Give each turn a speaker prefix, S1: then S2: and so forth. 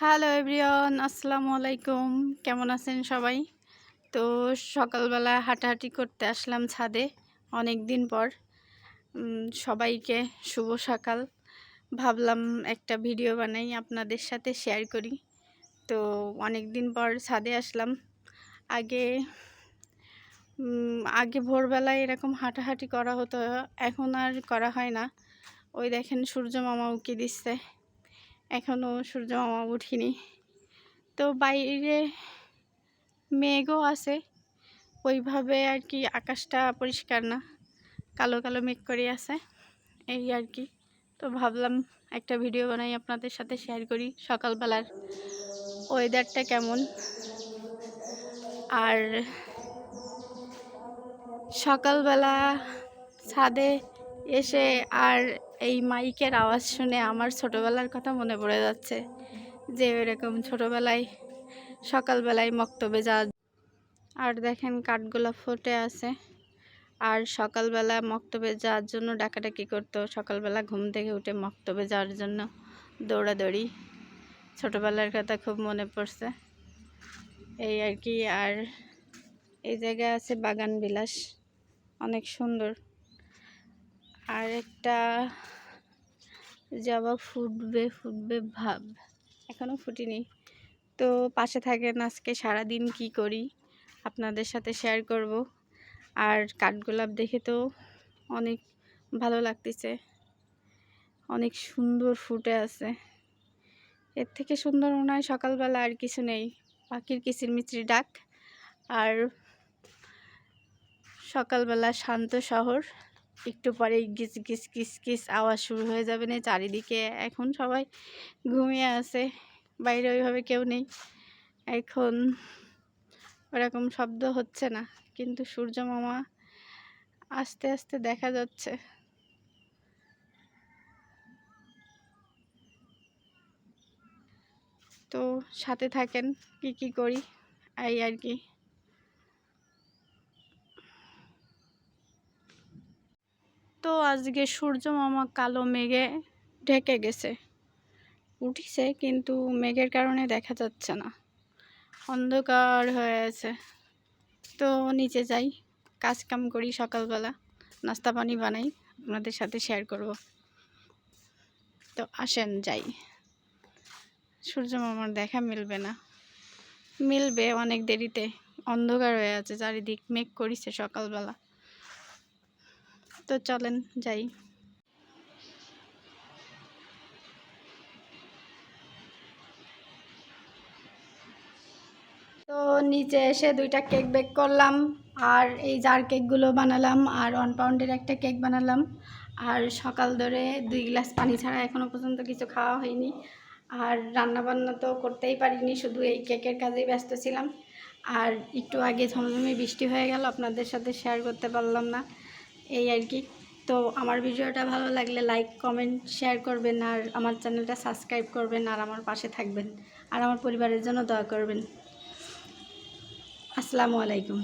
S1: Hello everyone আসসালামু আলাইকুম কেমন আছেন সবাই? তো সকালবেলা হাঁটাহাঁটি করতে আসলাম ছাদে অনেক দিন পর সবাইকে শুভ সকাল। ভাবলাম একটা ভিডিও বানাই, আপনাদের সাথে শেয়ার করি। তো অনেক দিন পর ছাদে আসলাম। আগে আগে ভোরবেলায় এরকম হাঁটাহাঁটি করা হতো, এখন আর করা হয় না। ওই দেখেন সূর্য মামা উকি দিচ্ছে। এখনও সূর্য মামা উঠিনি। তো বাইরে মেঘও আছে। ওইভাবে আর কি আকাশটা পরিষ্কার না। কালো কালো মেঘ করে আছে। এই আর কি। তো ভাবলাম একটা ভিডিও বানাই আপনাদের সাথে শেয়ার করি সকালবেলার ওয়েদারটা কেমন। আর সকালবেলা ছাদে এসে আর এই মাইকের আওয়াজ শুনে আমার ছোটোবেলার কথা মনে পড়ে যাচ্ছে, যে এরকম ছোটোবেলায় সকালবেলায় মক্তবে যা আর দেখেন কাঠগোলা ফুটে আছে। আর সকালবেলা মক্তবে যাওয়ার জন্য ডাকাডাকি করতো, সকালবেলা ঘুম থেকে উঠে মক্তবে যাওয়ার জন্য দৌড়াদৌড়ি। ছোটোবেলার কথা খুব মনে পড়ছে। এই আর কি, আর এই জায়গায় আছে বাগান বিলাস, অনেক সুন্দর। আর একটা জবা ফুটবে ফুটবে ভাব। এখনও ফুটিনি। তো পাশে থাকেন আজকে সারাদিন কি করি, আপনাদের সাথে শেয়ার করব। আর কাঠগোলাপ দেখে তো অনেক ভালো লাগতেছে। অনেক সুন্দর ফুটে আছে। এর থেকে সুন্দর মনে হয় সকালবেলা আর কিছু নেই। পাখির কিচিরমিচির ডাক। আর সকালবেলা শান্ত শহর। একটু পরে গিস গিস কিস কিস আওয়াজ শুরু হয়ে যাবে না চারিদিকে। এখন সবাই ঘুমিয়ে আছে, বাইরে ওইভাবে কেউ নেই। এখন ওরকম শব্দ হচ্ছে না, কিন্তু সূর্য মামা আস্তে আস্তে দেখা যাচ্ছে। তো সাথে থাকেন, কি কি করি? এই আর কি। তো আজকে সূর্য মামা কালো মেঘে ঢেকে গেছে। উঠিছে কিন্তু মেঘের কারণে দেখা যাচ্ছে না। অন্ধকার হয়ে আছে। তো নিচে যাই, কাজ কাম করি সকালবেলা। নাস্তা পানি বানাই, আপনাদের সাথে শেয়ার করব। তো আসেন, যাই। সূর্য মামার দেখা মিলবে না। মিলবে অনেক দেরিতে। অন্ধকার হয়ে আছে, চারিদিক মেঘ করিছে সকালবেলা। তো চলেন, যাই। তো নিচে এসে দুইটা কেক বেক করলাম, আর এই জার কেকগুলো বানালাম, আর ওয়ান পাউন্ডের একটা কেক বানালাম। আর সকাল ধরে দুই গ্লাস পানি ছাড়া এখনও পর্যন্ত কিছু খাওয়া হয়নি। আর রান্না বান্না তো করতেই পারিনি, শুধু এই কেকের কাজেই ব্যস্ত ছিলাম। আর একটু আগে ঝমঝমে বৃষ্টি হয়ে গেল, আপনাদের সাথে শেয়ার করতে পারলাম না। এই আর কি। তো আমার ভিডিওটা ভালো লাগলে লাইক কমেন্ট শেয়ার করবেন আর আমার চ্যানেলটা সাবস্ক্রাইব করবেন আর আমার পাশে থাকবেন। আর আমার পরিবারের জন্য দয়া করবেন। আসসালামু আলাইকুম।